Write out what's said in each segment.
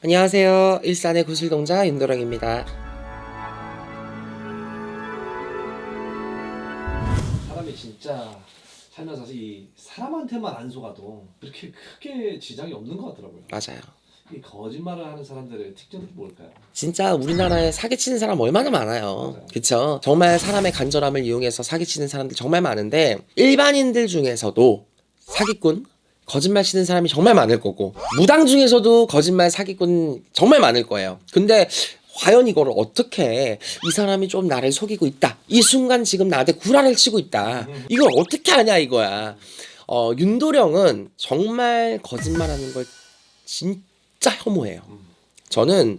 안녕하세요. 일산의 구슬동자 윤도령입니다. 사람이 진짜 살면서 이 사람한테만 안 속아도 그렇게 크게 지장이 없는 것 같더라고요. 맞아요. 이 거짓말을 하는 사람들의 특징은 뭘까요? 진짜 우리나라에 사기치는 사람 얼마나 많아요. 맞아요. 그쵸? 정말 사람의 간절함을 이용해서 사기치는 사람들 정말 많은데 일반인들 중에서도 사기꾼, 거짓말 치는 사람이 정말 많을 거고 무당 중에서도 거짓말 사기꾼 정말 많을 거예요. 근데 과연 이거를 어떻게 이 사람이 좀 나를 속이고 있다. 이 순간 지금 나한테 구라를 치고 있다. 이걸 어떻게 하냐 이거야. 어, 윤도령은 정말 거짓말하는 걸 진짜 혐오해요. 저는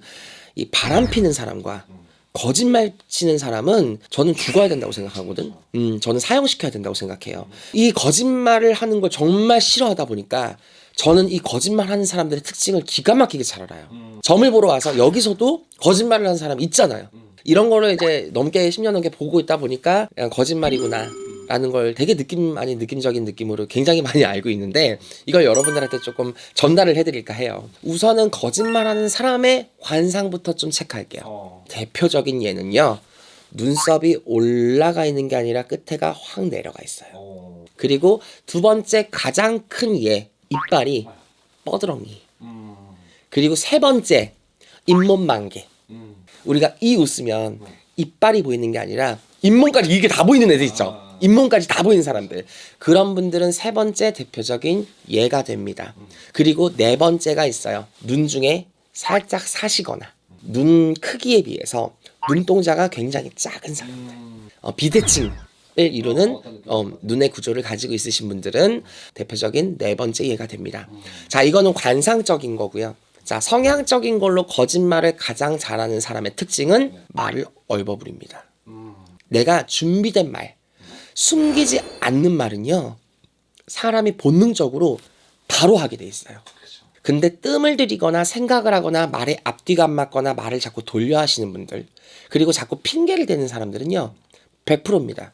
이 바람 피는 사람과 거짓말 치는 사람은 저는 죽어야 된다고 생각하거든. 음, 저는 사형시켜야 된다고 생각해요. 이 거짓말을 하는 걸 정말 싫어하다 보니까 저는 이 거짓말 하는 사람들의 특징을 기가 막히게 잘 알아요. 점을 보러 와서 여기서도 거짓말을 하는 사람 있잖아요. 이런 거를 이제 넘게 10년 넘게 보고 있다 보니까 그냥 거짓말이구나. 라는 걸 되게 느낌 아닌 느낌적인 느낌으로 굉장히 많이 알고 있는데 이걸 여러분들한테 조금 전달을 해드릴까 해요. 우선은 거짓말하는 사람의 관상부터 좀 체크할게요. 어. 대표적인 예는요. 눈썹이 올라가 있는 게 아니라 끝에가 확 내려가 있어요. 어. 그리고 두 번째 가장 큰 예, 이빨이 뻐드렁이. 음. 그리고 세 번째 잇몸 만개. 음. 우리가 이 웃으면 이빨이 보이는 게 아니라 잇몸까지 이게 다 보이는 애들 있죠. 아. 잇몸까지 다 보이는 사람들. 그런 분들은 세 번째 대표적인 예가 됩니다. 그리고 네 번째가 있어요. 눈 중에 살짝 사시거나 눈 크기에 비해서 눈동자가 굉장히 작은 사람들. 음. 어, 비대칭을 이루는 어, 눈의 구조를 가지고 있으신 분들은 대표적인 네 번째 예가 됩니다. 자, 이거는 관상적인 거고요. 자, 성향적인 걸로 거짓말을 가장 잘하는 사람의 특징은 말을 얼버무립니다. 음. 내가 준비된 말, 숨기지 않는 말은요, 사람이 본능적으로 바로 하게 돼 있어요. 그렇죠. 근데 뜸을 들이거나 생각을 하거나 말에 앞뒤가 안 맞거나 말을 자꾸 돌려 하시는 분들, 그리고 자꾸 핑계를 대는 사람들은요, 100%입니다.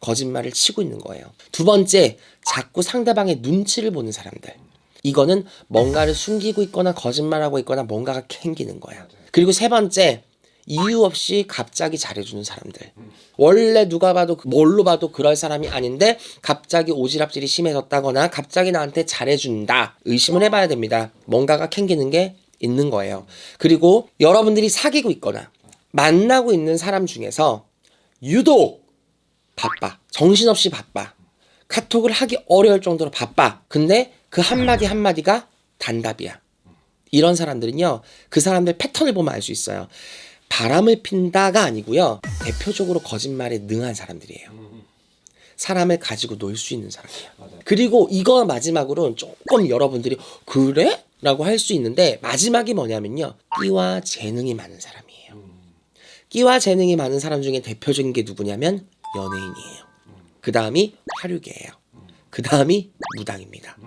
거짓말을 치고 있는 거예요. 두 번째, 자꾸 상대방의 눈치를 보는 사람들. 이거는 뭔가를 숨기고 있거나 거짓말하고 있거나 뭔가가 캥기는 거야. 그리고 세 번째, 이유 없이 갑자기 잘해주는 사람들. 원래 누가 봐도 뭘로 봐도 그럴 사람이 아닌데 갑자기 오지랖질이 심해졌다거나 갑자기 나한테 잘해준다. 의심을 해봐야 됩니다. 뭔가가 캥기는 게 있는 거예요. 그리고 여러분들이 사귀고 있거나 만나고 있는 사람 중에서 유독 바빠. 정신없이 바빠. 카톡을 하기 어려울 정도로 바빠. 근데 그 한마디 한마디가 단답이야. 이런 사람들은요, 그 사람들 패턴을 보면 알 수 있어요. 바람을 핀다가 아니고요, 대표적으로 거짓말에 능한 사람들이에요. 사람을 가지고 놀 수 있는 사람이에요. 맞아요. 그리고 이거 마지막으로는 조금 여러분들이 그래? 라고 할 수 있는데 마지막이 뭐냐면요. 끼와 재능이 많은 사람이에요. 끼와 재능이 많은 사람 중에 대표적인 게 누구냐면 연예인이에요. 그 다음이 화류계예요. 그 다음이 무당입니다.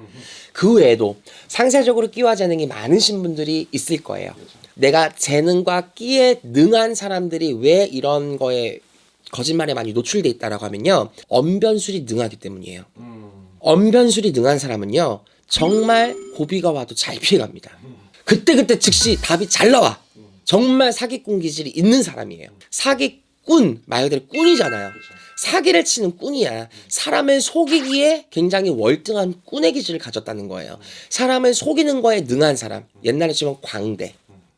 그 외에도 상세적으로 끼와 재능이 많으신 분들이 있을 거예요. 내가 재능과 끼에 능한 사람들이 왜 이런 거에 거짓말에 많이 노출돼 있다라고 하면요. 언변술이 능하기 때문이에요. 음. 언변술이 능한 사람은요. 정말 고비가 와도 잘 피해갑니다. 그때그때 즉시 답이 잘 나와. 정말 사기꾼 기질이 있는 사람이에요. 사기 꾼 말 그대로 꾼이잖아요. 사기를 치는 꾼이야. 사람을 속이기에 굉장히 월등한 꾼의 기질을 가졌다는 거예요. 사람을 속이는 거에 능한 사람. 옛날에 치면 광대.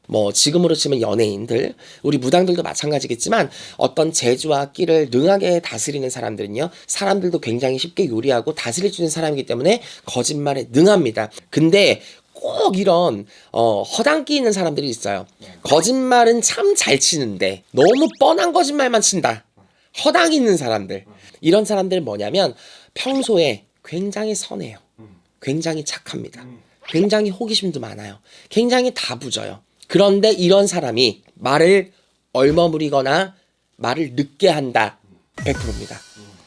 뭐 지금으로 치면 연예인들, 우리 무당들도 마찬가지겠지만 어떤 재주와 끼를 능하게 다스리는 사람들은요. 사람들도 굉장히 쉽게 요리하고 다스릴 수 있는 사람이기 때문에 거짓말에 능합니다. 근데 꼭 이런 어, 허당끼 있는 사람들이 있어요. 거짓말은 참 잘 치는데 너무 뻔한 거짓말만 친다. 허당 있는 사람들. 이런 사람들 뭐냐면 평소에 굉장히 선해요. 굉장히 착합니다. 굉장히 호기심도 많아요. 굉장히 다부져요. 그런데 이런 사람이 말을 얼머무리거나 말을 늦게 한다. 100%입니다.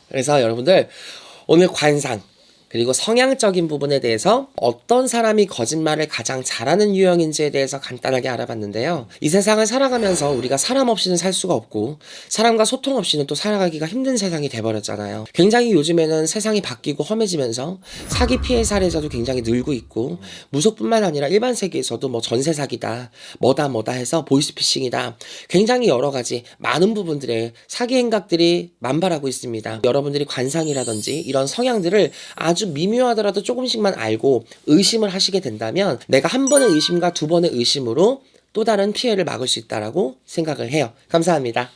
그래서 여러분들 오늘 관상 그리고 성향적인 부분에 대해서 어떤 사람이 거짓말을 가장 잘하는 유형인지에 대해서 간단하게 알아봤는데요. 이 세상을 살아가면서 우리가 사람 없이는 살 수가 없고 사람과 소통 없이는 또 살아가기가 힘든 세상이 돼버렸잖아요. 굉장히 요즘에는 세상이 바뀌고 험해지면서 사기 피해 사례자도 굉장히 늘고 있고 무속뿐만 아니라 일반 세계에서도 뭐 전세 사기다 뭐다 뭐다 해서 보이스피싱이다 굉장히 여러 가지 많은 부분들의 사기 행각들이 만발하고 있습니다. 여러분들이 관상이라든지 이런 성향들을 아주 미묘하더라도 조금씩만 알고 의심을 하시게 된다면 내가 한 번의 의심과 두 번의 의심으로 또 다른 피해를 막을 수 있다라고 생각을 해요. 감사합니다.